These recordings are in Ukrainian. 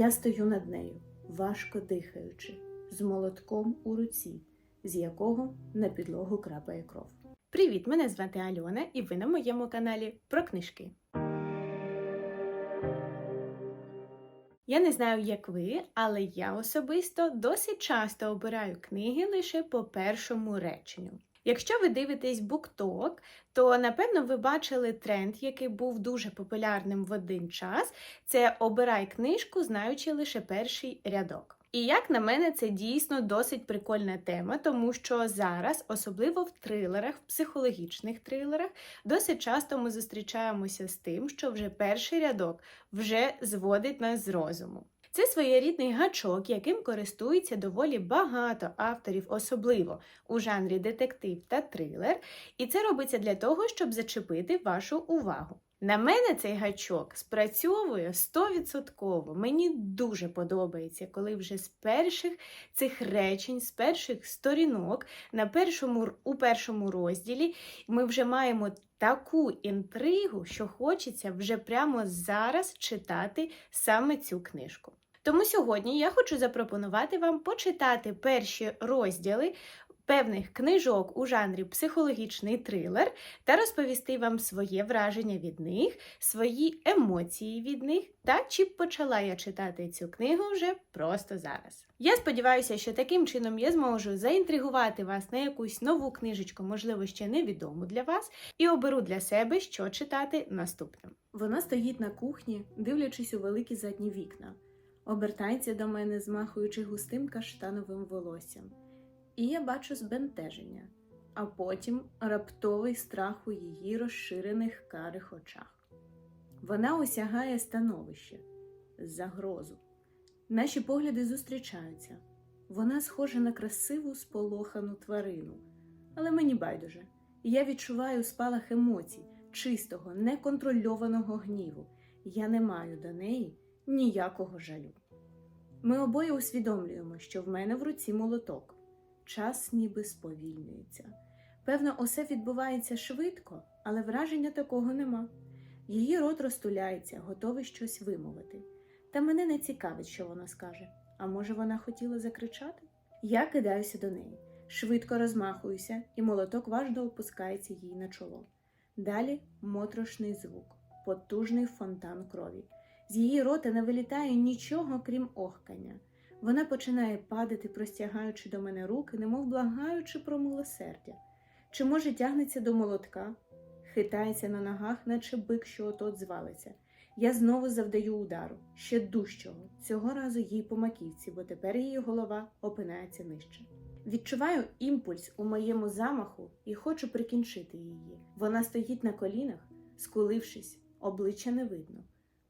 Я стою над нею, важко дихаючи, з молотком у руці, з якого на підлогу крапає кров. Привіт! Мене звати Альона, і ви на моєму каналі про книжки. Я не знаю, як ви, але я особисто досить часто обираю книги лише по першому реченню. Якщо ви дивитесь BookTok, то напевно ви бачили тренд, який був дуже популярним в один час. Це обирай книжку, знаючи лише перший рядок. І як на мене, це дійсно досить прикольна тема, тому що зараз, особливо в трилерах, в психологічних трилерах, досить часто ми зустрічаємося з тим, що вже перший рядок вже зводить нас з розуму. Це своєрідний гачок, яким користується доволі багато авторів, особливо у жанрі детектив та трилер, і це робиться для того, щоб зачепити вашу увагу. На мене цей гачок спрацьовує 100%. Мені дуже подобається, коли вже з перших цих речень, з перших сторінок на першому, у першому розділі ми вже маємо таку інтригу, що хочеться вже прямо зараз читати саме цю книжку. Тому сьогодні я хочу запропонувати вам почитати перші розділи певних книжок у жанрі психологічний трилер та розповісти вам своє враження від них, свої емоції від них та чи почала я читати цю книгу вже просто зараз. Я сподіваюся, що таким чином я зможу заінтригувати вас на якусь нову книжечку, можливо, ще невідому для вас, і оберу для себе, що читати наступним. Вона стоїть на кухні, дивлячись у великі задні вікна, обертається до мене, змахуючи густим каштановим волоссям. І я бачу збентеження, а потім раптовий страх у її розширених карих очах. Вона осягає становище, загрозу. Наші погляди зустрічаються. Вона схожа на красиву сполохану тварину, але мені байдуже. Я відчуваю спалах емоцій, чистого, неконтрольованого гніву. Я не маю до неї ніякого жалю. Ми обоє усвідомлюємо, що в мене в руці молоток. Час ніби сповільнюється. Певно, усе відбувається швидко, але враження такого нема. Її рот розтуляється, готовий щось вимовити. Та мене не цікавить, що вона скаже. А може, вона хотіла закричати? Я кидаюся до неї, швидко розмахуюся, і молоток важко опускається їй на чоло. Далі моторошний звук, потужний фонтан крові. З її рота не вилітає нічого, крім охкання. Вона починає падати, простягаючи до мене руки, немов благаючи про милосердя. Чи, може, тягнеться до молотка, хитається на ногах, наче бик, що отот звалиться. Я знову завдаю удару, ще дужчого, цього разу їй по маківці, бо тепер її голова опинається нижче. Відчуваю імпульс у моєму замаху і хочу прикінчити її. Вона стоїть на колінах, скулившись, обличчя не видно,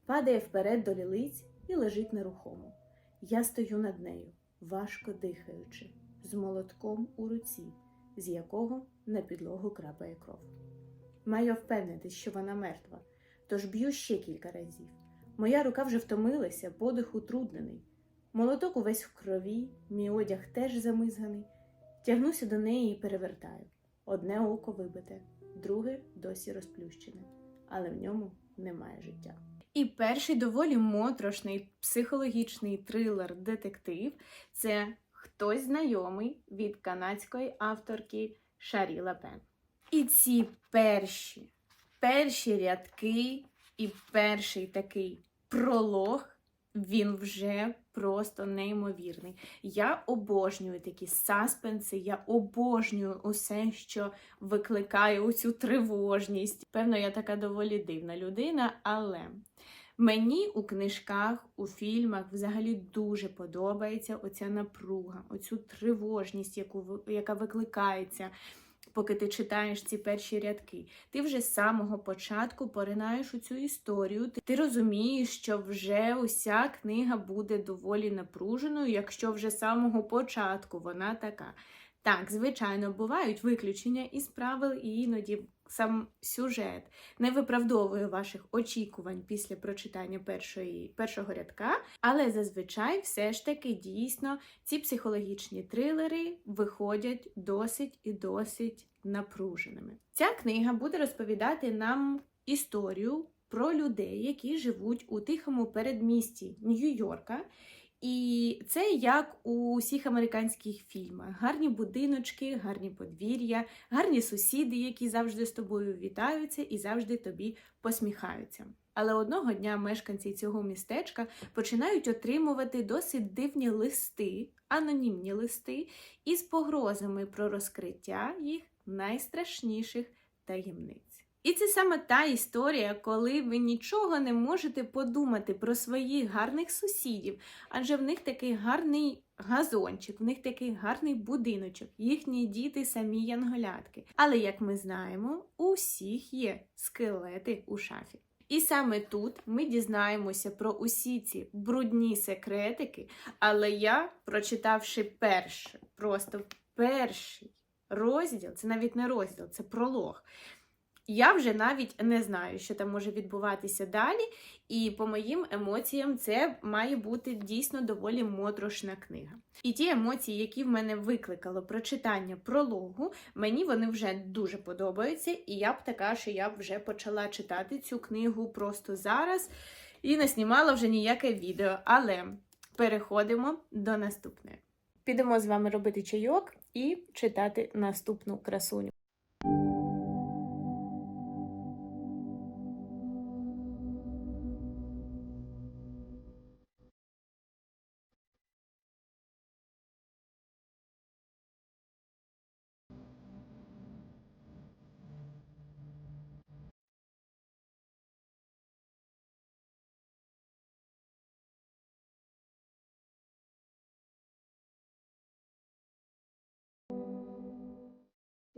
падає вперед до лілиць і лежить нерухомо. Я стою над нею, важко дихаючи, з молотком у руці, з якого на підлогу крапає кров. Маю впевнитись, що вона мертва, тож б'ю ще кілька разів. Моя рука вже втомилася, подих утруднений. Молоток увесь в крові, мій одяг теж замизганий. Тягнуся до неї і перевертаю. Одне око вибите, друге досі розплющене, але в ньому немає життя. І перший доволі моторошний психологічний трилер-детектив це хтось знайомий від канадської авторки Шарі Лапен. І ці перші, перші рядки і перший такий пролог, він вже просто неймовірний. Я обожнюю такі саспенси, я обожнюю усе, що викликає оцю тривожність. Певно, я така доволі дивна людина, але мені у книжках, у фільмах взагалі дуже подобається оця напруга, оцю тривожність, яку, яка викликається. Поки ти читаєш ці перші рядки, ти вже з самого початку поринаєш у цю історію. Ти, розумієш, що вже уся книга буде доволі напруженою, якщо вже з самого початку вона така. Так, звичайно, бувають виключення із правил, і іноді сам сюжет не виправдовує ваших очікувань після прочитання першої, першого рядка, але зазвичай все ж таки дійсно ці психологічні трилери виходять досить і досить напруженими. Ця книга буде розповідати нам історію про людей, які живуть у тихому передмісті Нью-Йорка. І це як у всіх американських фільмах: гарні будиночки, гарні подвір'я, гарні сусіди, які завжди з тобою вітаються і завжди тобі посміхаються. Але одного дня мешканці цього містечка починають отримувати досить дивні листи, анонімні листи із погрозами про розкриття їх найстрашніших таємниць. І це саме та історія, коли ви нічого не можете подумати про своїх гарних сусідів, адже в них такий гарний газончик, в них такий гарний будиночок, їхні діти самі янголятки. Але як ми знаємо, у всіх є скелети у шафі. І саме тут ми дізнаємося про усі ці брудні секретики. Але я, прочитавши перший, просто перший розділ, це навіть не розділ, це пролог. Я вже навіть не знаю, що там може відбуватися далі, і по моїм емоціям це має бути дійсно доволі моторошна книга. І ті емоції, які в мене викликало прочитання прологу, мені вони вже дуже подобаються, і я б така, що я б вже почала читати цю книгу просто зараз і не знімала вже ніяке відео. Але переходимо до наступної. Підемо з вами робити чайок і читати наступну красуню.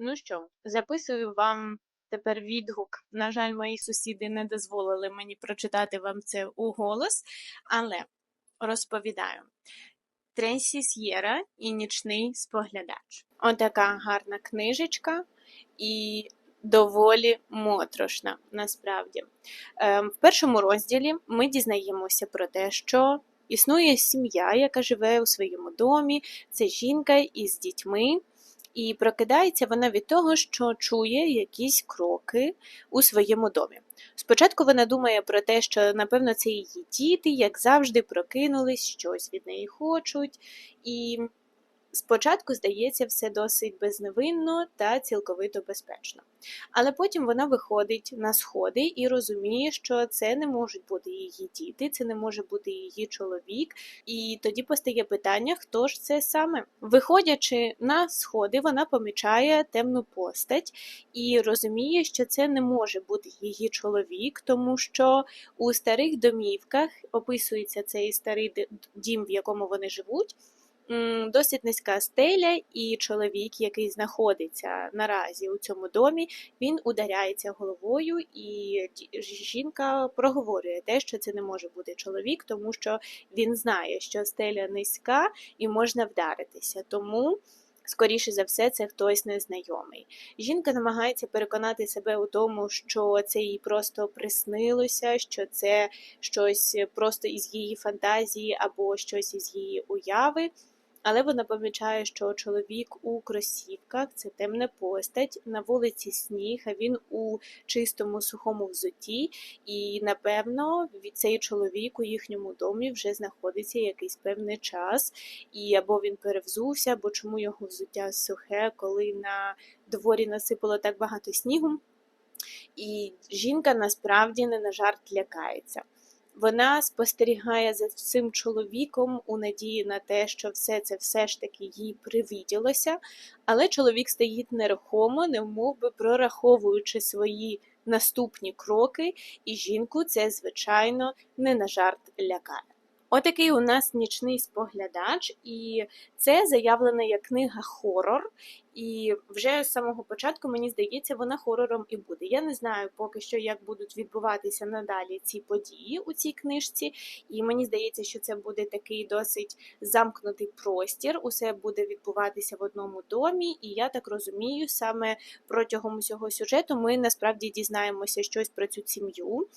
Ну що, записую вам тепер відгук. На жаль, мої сусіди не дозволили мені прочитати вам це у голос, але розповідаю. Тренсі С'єра і нічний споглядач. Отака гарна книжечка і доволі моторошна, насправді. Ем, В першому розділі ми дізнаємося про те, що існує сім'я, яка живе у своєму домі, це жінка із дітьми. І прокидається вона від того, що чує якісь кроки у своєму домі. Спочатку вона думає про те, що, напевно, це її діти, як завжди, прокинулись, щось від неї хочуть. І спочатку здається все досить безневинно та цілковито безпечно. Але потім вона виходить на сходи і розуміє, що це не можуть бути її діти, це не може бути її чоловік. І тоді постає питання, хто ж це саме. Виходячи на сходи, вона помічає темну постать і розуміє, що це не може бути її чоловік, тому що у старих домівках описується цей старий дім, в якому вони живуть. Досить низька стеля, і чоловік, який знаходиться наразі у цьому домі, він ударяється головою, і жінка проговорює те, що це не може бути чоловік, тому що він знає, що стеля низька і можна вдаритися. Тому, скоріше за все, це хтось незнайомий. Жінка намагається переконати себе у тому, що це їй просто приснилося, що це щось просто із її фантазії або щось із її уяви. Але вона помічає, що чоловік у кросівках це темна постать, на вулиці сніг, а він у чистому сухому взутті. І напевно цей чоловік у їхньому домі вже знаходиться якийсь певний час, і або він перевзувся, або чому його взуття сухе, коли на дворі насипало так багато снігу. І жінка насправді не на жарт лякається. Вона спостерігає за цим чоловіком у надії на те, що все це все ж таки їй привіділося, але чоловік стоїть нерухомо, немов би прораховуючи свої наступні кроки, і жінку це, звичайно, не на жарт лякає. Отакий у нас нічний споглядач, і це заявлена як книга хорор. І вже з самого початку, мені здається, вона хорором і буде. Я не знаю поки що, як будуть відбуватися надалі ці події у цій книжці, і мені здається, що це буде такий досить замкнутий простір. Усе буде відбуватися в одному домі, і я так розумію, саме протягом усього сюжету ми насправді дізнаємося щось про цю сім'ю.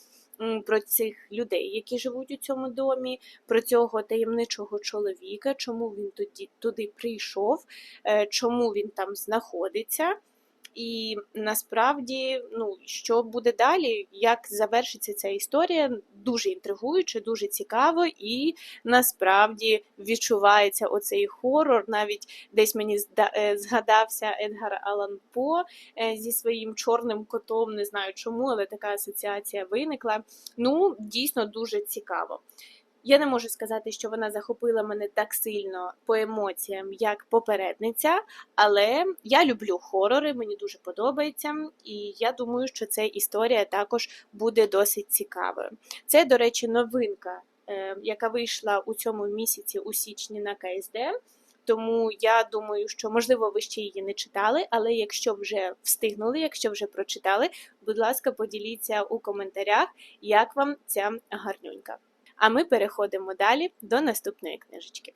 Про цих людей, які живуть у цьому домі, про цього таємничого чоловіка, чому він тоді туди прийшов, е, чому він там знаходиться. І насправді, ну що буде далі, як завершиться ця історія, дуже інтригуюче, дуже цікаво, і насправді відчувається оцей хорор. Навіть десь мені е, згадався Едгар Алан По е, зі своїм чорним котом. Не знаю чому, але така асоціація виникла. Ну, дійсно дуже цікаво. Я не можу сказати, що вона захопила мене так сильно по емоціям, як попередниця, але я люблю хорори, мені дуже подобається, і я думаю, що ця історія також буде досить цікавою. Це, до речі, новинка, е, яка вийшла у цьому місяці у січні на КСД. Тому я думаю, що можливо ви ще її не читали, але якщо вже встигнули, якщо вже прочитали, будь ласка, поділіться у коментарях, як вам ця гарнюнька. А ми переходимо далі до наступної книжечки.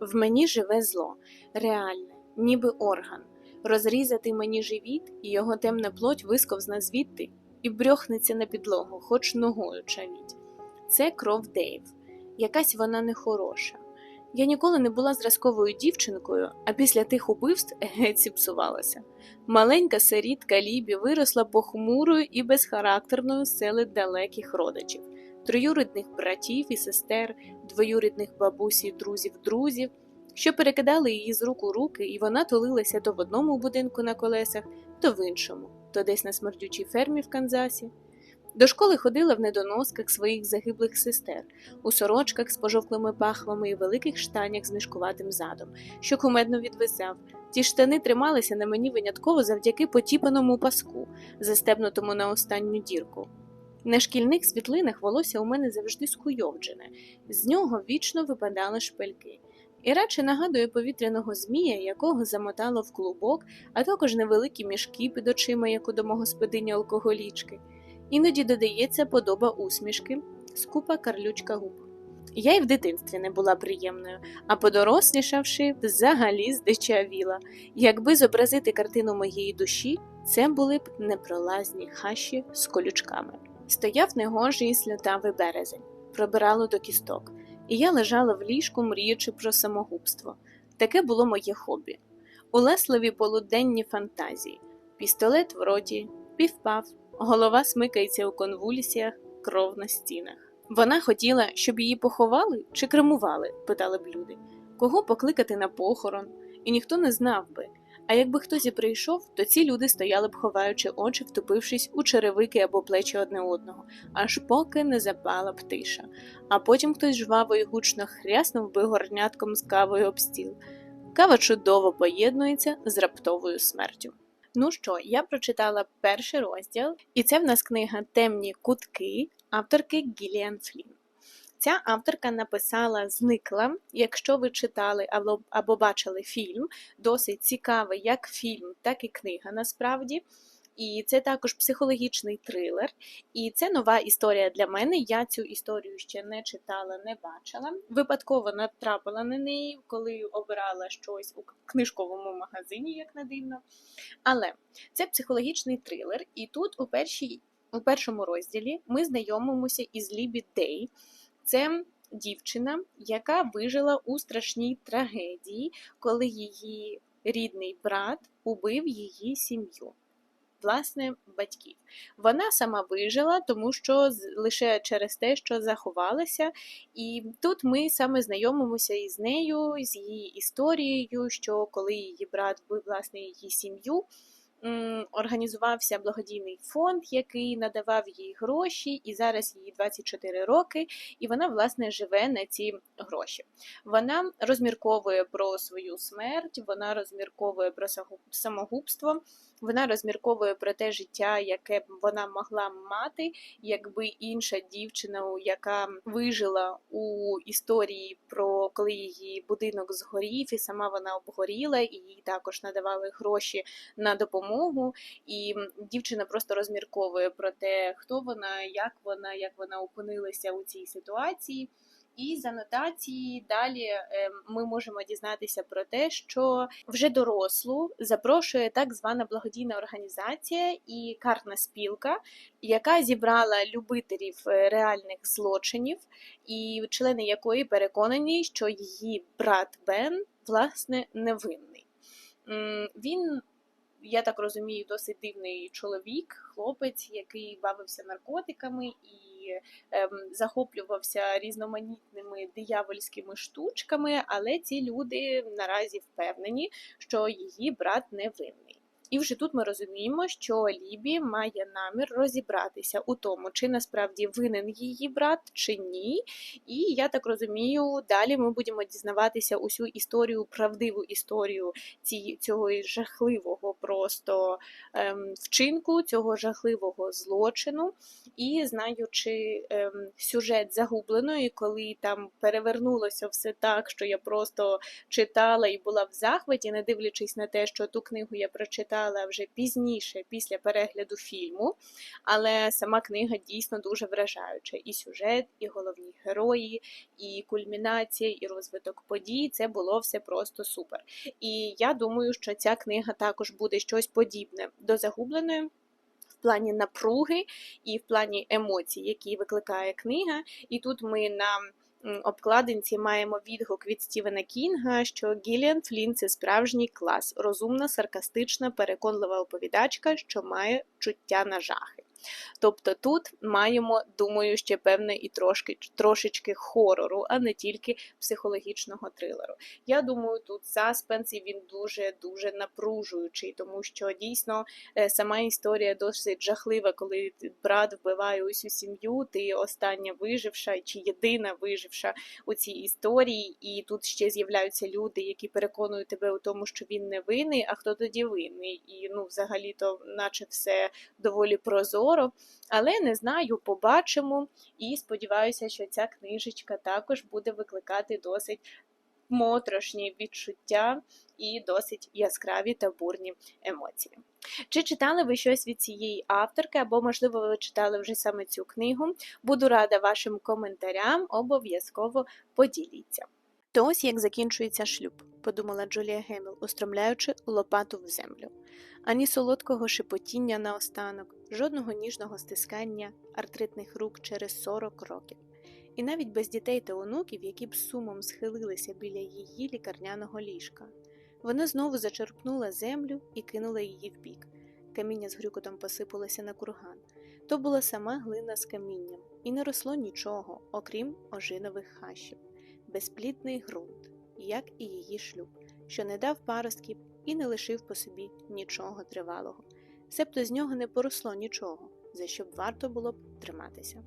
В мені живе зло, реальне, ніби орган. Розрізати мені живіт, і його темна плоть висковзна звідти і брьохнеться на підлогу, хоч ногою чавіть. Це кров Дейв. Якась вона нехороша. Я ніколи не була зразковою дівчинкою, а після тих убивств геть зіпсувалася. Маленька сирітка Лібі виросла похмурою і безхарактерною селить далеких родичів, троюрідних братів і сестер, двоюрідних бабусі, і друзів, друзів, що перекидали її з рук у руки, і вона тулилася то в одному будинку на колесах, то в іншому, то десь на смердючій фермі в Канзасі. До школи ходила в недоносках своїх загиблих сестер, у сорочках з пожовклими пахвами і великих штанях з мішкуватим задом, що кумедно відвисав. Ті штани трималися на мені винятково завдяки потіпаному паску, застебнутому на останню дірку. На шкільних світлинах волосся у мене завжди скуйовджене, з нього вічно випадали шпильки. І радше нагадує повітряного змія, якого замотало в клубок, а також невеликі мішки під очима, як у домогосподині алкоголічки. Іноді додається подоба усмішки, скупа карлючка губ. Я й в дитинстві не була приємною, а подорослішавши, взагалі здичавіла. Якби зобразити картину моєї душі, це були б непролазні хащі з колючками. Стояв негожий сльотавий березень, пробирало до кісток, і я лежала в ліжку, мріючи про самогубство. Таке було моє хобі. Улесливі полуденні фантазії, пістолет в роті, півпав, голова смикається у конвульсіях, кров на стінах. Вона хотіла, щоб її поховали чи кремували, питали б люди, кого покликати на похорон, і ніхто не знав би. А якби хтось і прийшов, то ці люди стояли б, ховаючи очі, втупившись у черевики або плечі одне одного, аж поки не запала б тиша, а потім хтось жваво і гучно хряснув би горнятком з кавою об стіл. Кава чудово поєднується з раптовою смертю. Ну що, я прочитала перший розділ, і це в нас книга Темні кутки авторки Гіліан Флін. Ця авторка написала Зникла. Якщо ви читали або, або бачили фільм, досить цікавий як фільм, так і книга насправді. І це також психологічний трилер. І це нова історія для мене. Я цю історію ще не читала, не бачила. Випадково натрапила на неї, коли обирала щось у книжковому магазині, як не дивно. Але це психологічний трилер, і тут у першій, у першому розділі ми знайомимося із Лібі Дей. Це дівчина, яка вижила у страшній трагедії, коли її рідний брат убив її сім'ю власне батьків. Вона сама вижила, тому що лише через те, що заховалася, і тут ми саме знайомимося із нею, з її історією, що коли її брат вбив власне її сім'ю організувався благодійний фонд, який надавав їй гроші, і зараз їй 24 роки, і вона, власне, живе на ці гроші. Вона розмірковує про свою смерть, вона розмірковує про самогубство. Вона розмірковує про те життя, яке б вона могла мати, якби інша дівчина, яка вижила у історії про коли її будинок згорів, і сама вона обгоріла, і їй також надавали гроші на допомогу. І дівчина просто розмірковує про те, хто вона, як вона, як вона опинилася у цій ситуації. І з анотації далі е, ми можемо дізнатися про те, що вже дорослу запрошує так звана благодійна організація і картна спілка, яка зібрала любителів е, реальних злочинів, і члени якої переконані, що її брат Бен власне невинний. Він я так розумію, досить дивний чоловік, хлопець, який бавився наркотиками і ем, захоплювався різноманітними диявольськими штучками, але ці люди наразі впевнені, що її брат невинний. І вже тут ми розуміємо, що Лібі має намір розібратися у тому, чи насправді винен її брат, чи ні. І я так розумію, далі ми будемо дізнаватися усю історію, правдиву історію ці, цього жахливого просто ем, вчинку, цього жахливого злочину. І знаючи ем, сюжет загубленої, коли там перевернулося все так, що я просто читала і була в захваті, не дивлячись на те, що ту книгу я прочитала вже пізніше, після перегляду фільму. Але сама книга дійсно дуже вражаюча. І сюжет, і головні герої, і кульмінація, і розвиток подій це було все просто супер. І я думаю, що ця книга також буде щось подібне до загубленої. В плані напруги і в плані емоцій, які викликає книга. І тут ми на обкладинці маємо відгук від Стівена Кінга, що Гіліан Флін це справжній клас, розумна, саркастична, переконлива оповідачка, що має чуття на жахи. Тобто тут маємо, думаю, ще певне і трошки трошечки хорору, а не тільки психологічного трилеру. Я думаю, тут саспенс і він дуже-дуже напружуючий, тому що дійсно е, сама історія досить жахлива, коли брат вбиває усю сім'ю, ти остання виживша чи єдина виживша у цій історії, і тут ще з'являються люди, які переконують тебе у тому, що він не винний, а хто тоді винний. І ну, взагалі-то, наче все доволі прозоро скоро, але не знаю, побачимо. І сподіваюся, що ця книжечка також буде викликати досить моторошні відчуття і досить яскраві та бурні емоції. Чи читали ви щось від цієї авторки, або, можливо, ви читали вже саме цю книгу? Буду рада вашим коментарям, обов'язково поділіться. То ось як закінчується шлюб, подумала Джулія Геміл, устромляючи лопату в землю. Ані солодкого шепотіння наостанок, жодного ніжного стискання артритних рук через 40 років, і навіть без дітей та онуків, які б сумом схилилися біля її лікарняного ліжка. Вона знову зачерпнула землю і кинула її вбік. Каміння з грюкотом посипалося на курган. То була сама глина з камінням, і не росло нічого, окрім ожинових хащів безплідний ґрунт, як і її шлюб, що не дав паростків і не лишив по собі нічого тривалого, себто з нього не поросло нічого, за що б варто було б триматися.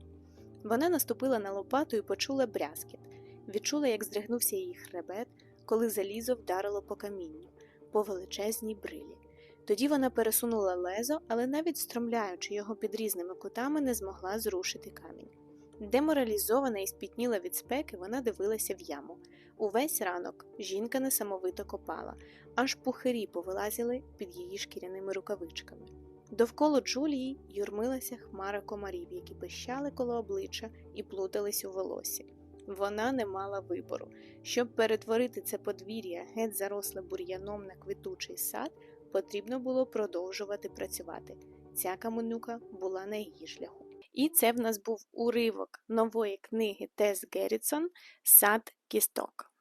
Вона наступила на лопату і почула брязкіт, відчула, як здригнувся її хребет, коли залізо вдарило по камінню, по величезній брилі. Тоді вона пересунула лезо, але навіть стромляючи його під різними кутами, не змогла зрушити камінь. Деморалізована і спітніла від спеки, вона дивилася в яму. Увесь ранок жінка несамовито копала, аж пухирі повилазили під її шкіряними рукавичками. Довкола Джулії юрмилася хмара комарів, які пищали коло обличчя і плутались у волосі. Вона не мала вибору. Щоб перетворити це подвір'я геть заросле бур'яном на квітучий сад, потрібно було продовжувати працювати. Ця каменюка була на її шляху. І це в нас був уривок нової книги Тес Геррітсон Сад кісток.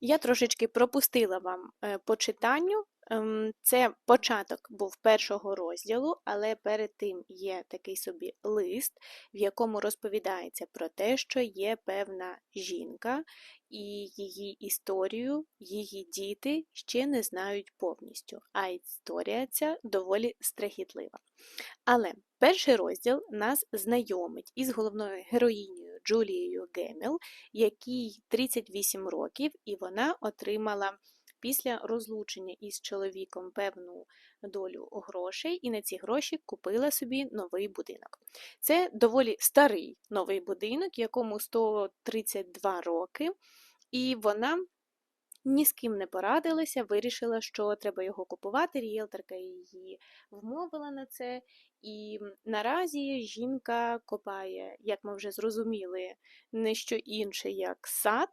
Я трошечки пропустила вам е, по читанню. Ем, це початок був першого розділу, але перед тим є такий собі лист, в якому розповідається про те, що є певна жінка, і її історію, її діти ще не знають повністю, а історія ця доволі страхітлива. Але перший розділ нас знайомить із головною героїнею Джулією Геміл, якій 38 років, і вона отримала. Після розлучення із чоловіком певну долю грошей, і на ці гроші купила собі новий будинок. Це доволі старий новий будинок, якому 132 роки, і вона ні з ким не порадилася, вирішила, що треба його купувати. Ріелторка її вмовила на це. І наразі жінка копає, як ми вже зрозуміли, не що інше, як сад,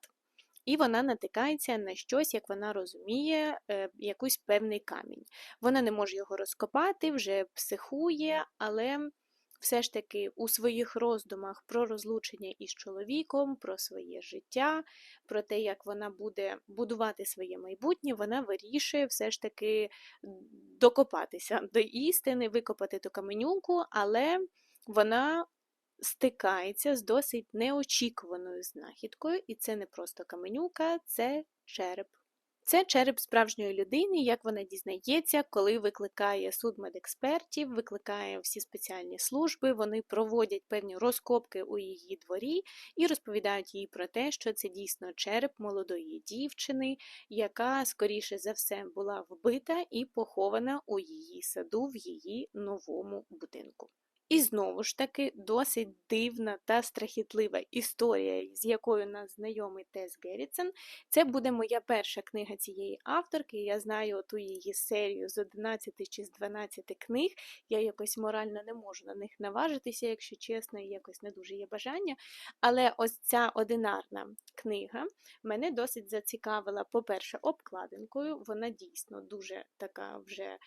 і вона натикається на щось, як вона розуміє, е, якийсь певний камінь. Вона не може його розкопати, вже психує, але все ж таки у своїх роздумах про розлучення із чоловіком, про своє життя, про те, як вона буде будувати своє майбутнє, вона вирішує все ж таки докопатися до істини, викопати ту каменюку, але вона стикається з досить неочікуваною знахідкою, і це не просто каменюка, це череп. Це череп справжньої людини, як вона дізнається, коли викликає суд медекспертів, викликає всі спеціальні служби, вони проводять певні розкопки у її дворі і розповідають їй про те, що це дійсно череп молодої дівчини, яка, скоріше за все, була вбита і похована у її саду в її новому будинку. І знову ж таки досить дивна та страхітлива історія, з якою нас знайомий Тес Геррітсен. Це буде моя перша книга цієї авторки. Я знаю ту її серію з 11 чи з 12 книг. Я якось морально не можу на них наважитися, якщо чесно, і якось не дуже є бажання. Але ось ця одинарна книга мене досить зацікавила, по-перше, обкладинкою. Вона дійсно дуже така вже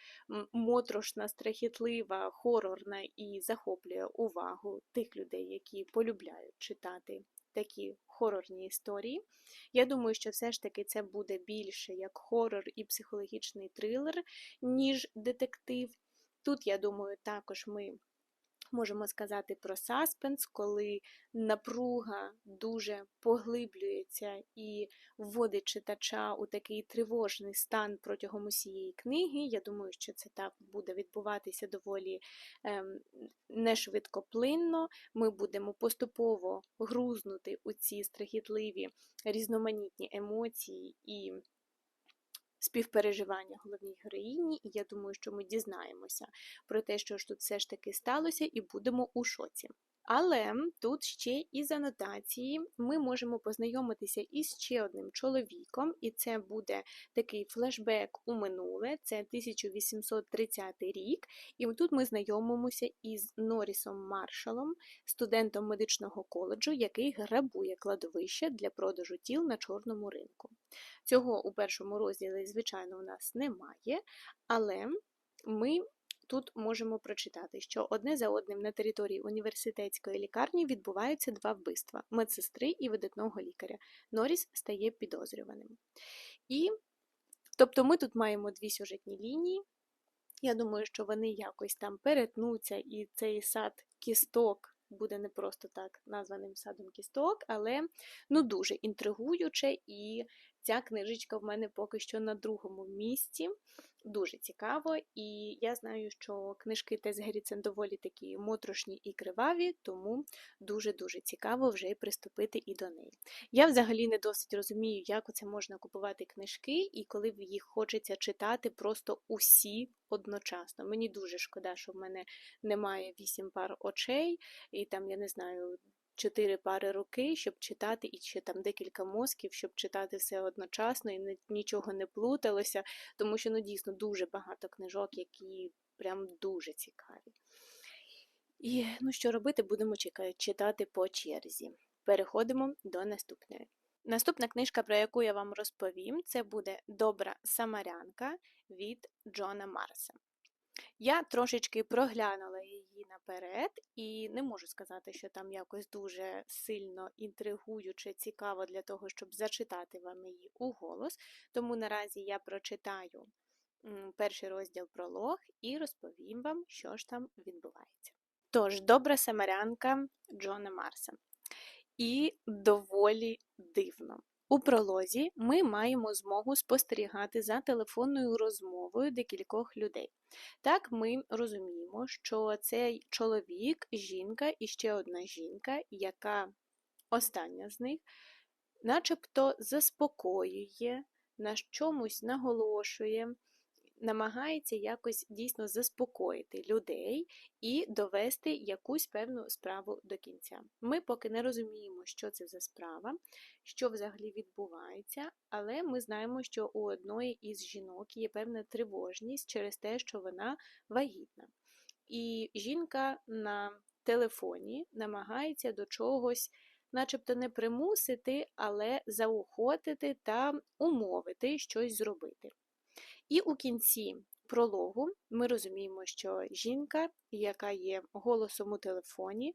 моторошна, страхітлива, хорорна і захоплює увагу тих людей, які полюбляють читати такі хорорні історії. Я думаю, що все ж таки це буде більше як хорор і психологічний трилер, ніж детектив. Тут, я думаю, також ми можемо сказати про саспенс, коли напруга дуже поглиблюється і вводить читача у такий тривожний стан протягом усієї книги. Я думаю, що це так буде відбуватися доволі ем, нешвидкоплинно. Ми будемо поступово грузнути у ці страхітливі різноманітні емоції і співпереживання головній героїні, і я думаю, що ми дізнаємося про те, що ж тут все ж таки сталося, і будемо у шоці. Але тут ще із анотації ми можемо познайомитися із ще одним чоловіком, і це буде такий флешбек у минуле, це 1830 рік. І тут ми знайомимося із Норрісом Маршалом, студентом медичного коледжу, який грабує кладовище для продажу тіл на чорному ринку. Цього у першому розділі, звичайно, у нас немає, але ми тут можемо прочитати, що одне за одним на території університетської лікарні відбуваються два вбивства медсестри і видатного лікаря. Норріс стає підозрюваним. І, тобто, ми тут маємо дві сюжетні лінії. Я думаю, що вони якось там перетнуться, і цей сад кісток буде не просто так названим садом кісток, але ну дуже інтригуюче, і ця книжечка в мене поки що на другому місці. Дуже цікаво, і я знаю, що книжки Тес Геріцен доволі такі моторошні і криваві, тому дуже-дуже цікаво вже приступити і до неї. Я взагалі не досить розумію, як оце можна купувати книжки, і коли їх хочеться читати просто усі одночасно. Мені дуже шкода, що в мене немає вісім пар очей, і там, я не знаю, чотири пари руки, щоб читати, і ще там декілька мозків, щоб читати все одночасно і нічого не плуталося, тому що ну, дійсно дуже багато книжок, які прям дуже цікаві. І ну, що робити, будемо читати по черзі. Переходимо до наступної. Наступна книжка, про яку я вам розповім, це буде Добра Самарянка від Джона Марса. Я трошечки проглянула її наперед, і не можу сказати, що там якось дуже сильно інтригуюче, цікаво для того, щоб зачитати вам її у голос. Тому наразі я прочитаю перший розділ пролог і розповім вам, що ж там відбувається. Тож, добра самарянка Джона Марса. І доволі дивно. У пролозі ми маємо змогу спостерігати за телефонною розмовою декількох людей. Так, ми розуміємо, що цей чоловік, жінка і ще одна жінка, яка остання з них, начебто заспокоює, на чомусь наголошує, намагається якось дійсно заспокоїти людей і довести якусь певну справу до кінця. Ми поки не розуміємо, що це за справа, що взагалі відбувається, але ми знаємо, що у одної із жінок є певна тривожність через те, що вона вагітна. І жінка на телефоні намагається до чогось начебто не примусити, але заохотити та умовити щось зробити. І у кінці прологу ми розуміємо, що жінка, яка є голосом у телефоні,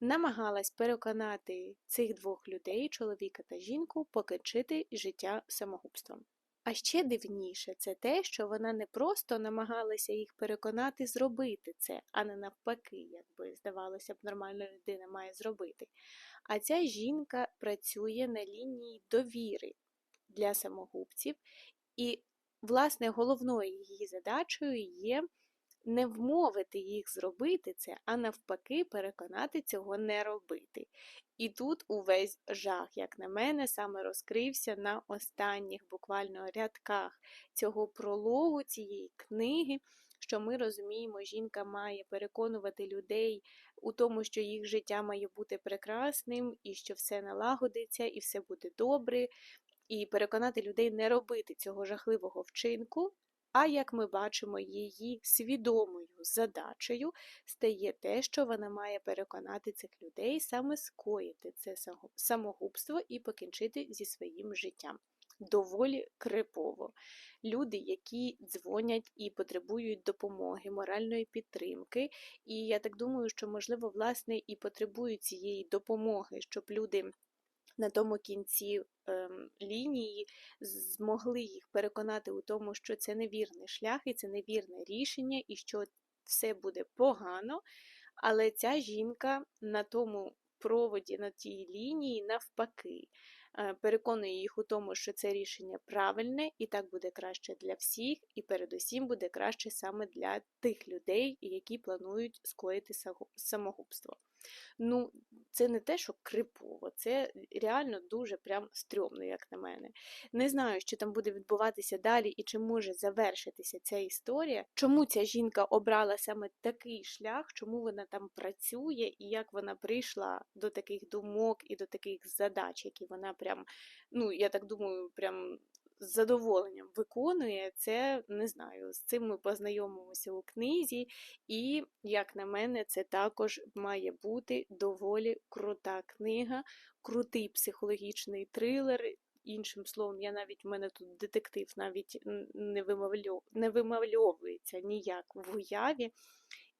намагалась переконати цих двох людей, чоловіка та жінку, покінчити життя самогубством. А ще дивніше це те, що вона не просто намагалася їх переконати зробити це, а не навпаки, якби здавалося б, нормальна людина має зробити. А ця жінка працює на лінії довіри для самогубців, і, власне, головною її задачею є не вмовити їх зробити це, а навпаки, переконати цього не робити. І тут увесь жах, як на мене, саме розкрився на останніх буквально рядках цього прологу, цієї книги. Що ми розуміємо, жінка має переконувати людей у тому, що їх життя має бути прекрасним, і що все налагодиться, і все буде добре, і переконати людей не робити цього жахливого вчинку, а як ми бачимо, її свідомою задачею стає те, що вона має переконати цих людей саме скоїти це самогубство і покінчити зі своїм життям. Доволі крипово. Люди, які дзвонять і потребують допомоги, моральної підтримки. І я так думаю, що, можливо, власне, і потребують цієї допомоги, щоб люди на тому кінці ем, лінії змогли їх переконати у тому, що це невірний шлях і це невірне рішення, і що все буде погано. Але ця жінка на тому проводі, на тій лінії, навпаки, Е, переконує їх у тому, що це рішення правильне, і так буде краще для всіх, і передусім буде краще саме для тих людей, які планують скоїти самогубство. Ну, це не те, що крипово, це реально дуже прям стрьомно, як на мене. Не знаю, що там буде відбуватися далі і чи може завершитися ця історія. Чому ця жінка обрала саме такий шлях, чому вона там працює і як вона прийшла до таких думок і до таких задач, які вона прям, ну, я так думаю, прям з задоволенням виконує, це не знаю. З цим ми познайомимося у книзі, і, як на мене, це також має бути доволі крута книга, крутий психологічний трилер. Іншим словом, я навіть в мене тут детектив навіть не вимовлю, не вимовльовується ніяк в уяві.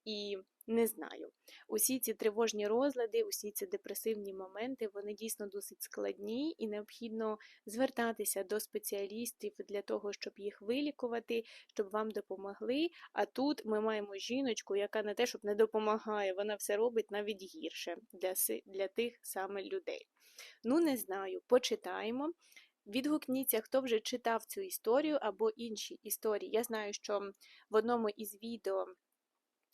І не знаю. Усі ці тривожні розлади, усі ці депресивні моменти, вони дійсно досить складні і необхідно звертатися до спеціалістів для того, щоб їх вилікувати, щоб вам допомогли. А тут ми маємо жіночку, яка не те, щоб не допомагає, вона все робить навіть гірше для, для тих саме людей. Ну, не знаю, почитаємо. Відгукніться, хто вже читав цю історію або інші історії. Я знаю, що в одному із відео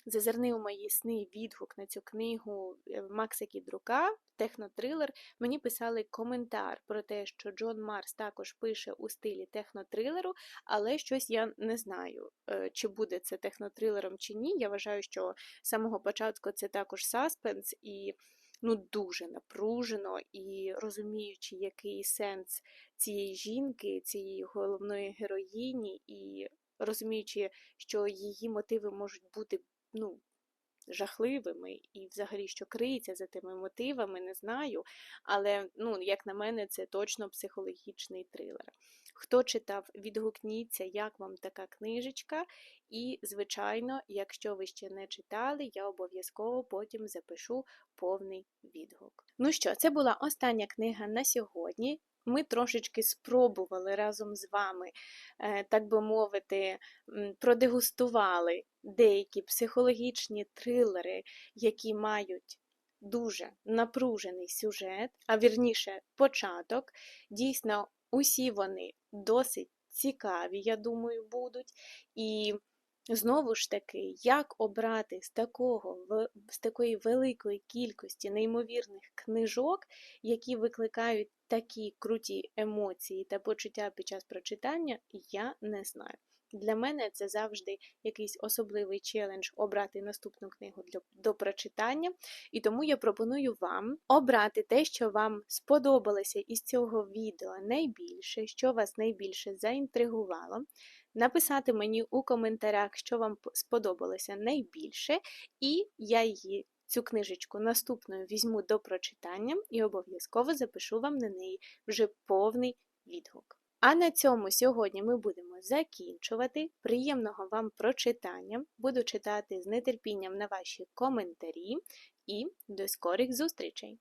зазирни у мої сни відгук на цю книгу е, Макса Кідрука, технотрилер, мені писали коментар про те, що Джон Марс також пише у стилі технотрилеру, але щось я не знаю, е, чи буде це технотрилером чи ні. Я вважаю, що з самого початку це також саспенс і. Ну, дуже напружено і розуміючи, який сенс цієї жінки, цієї головної героїні, і розуміючи, що її мотиви можуть бути ну, жахливими і взагалі, що криється за тими мотивами, не знаю. Але, ну, як на мене, це точно психологічний трилер. Хто читав, відгукніться, як вам така книжечка. І, звичайно, якщо ви ще не читали, я обов'язково потім запишу повний відгук. Ну що, це була остання книга на сьогодні ми трошечки спробували разом з вами, е, так би мовити, продегустували деякі психологічні трилери, які мають дуже напружений сюжет, а вірніше початок. Дійсно, усі вони досить цікаві, я думаю, будуть. І Знову ж таки, як обрати з такого, з такої великої кількості неймовірних книжок, які викликають такі круті емоції та почуття під час прочитання, я не знаю. Для мене це завжди якийсь особливий челендж обрати наступну книгу для до прочитання, і тому я пропоную вам обрати те, що вам сподобалося із цього відео найбільше, що вас найбільше заінтригувало. Написати мені у коментарях, що вам сподобалося найбільше, і я її цю книжечку наступною візьму до прочитання і обов'язково запишу вам на неї вже повний відгук. А на цьому сьогодні ми будемо закінчувати. Приємного вам прочитання. Буду читати з нетерпінням на ваші коментарі і до скорих зустрічей!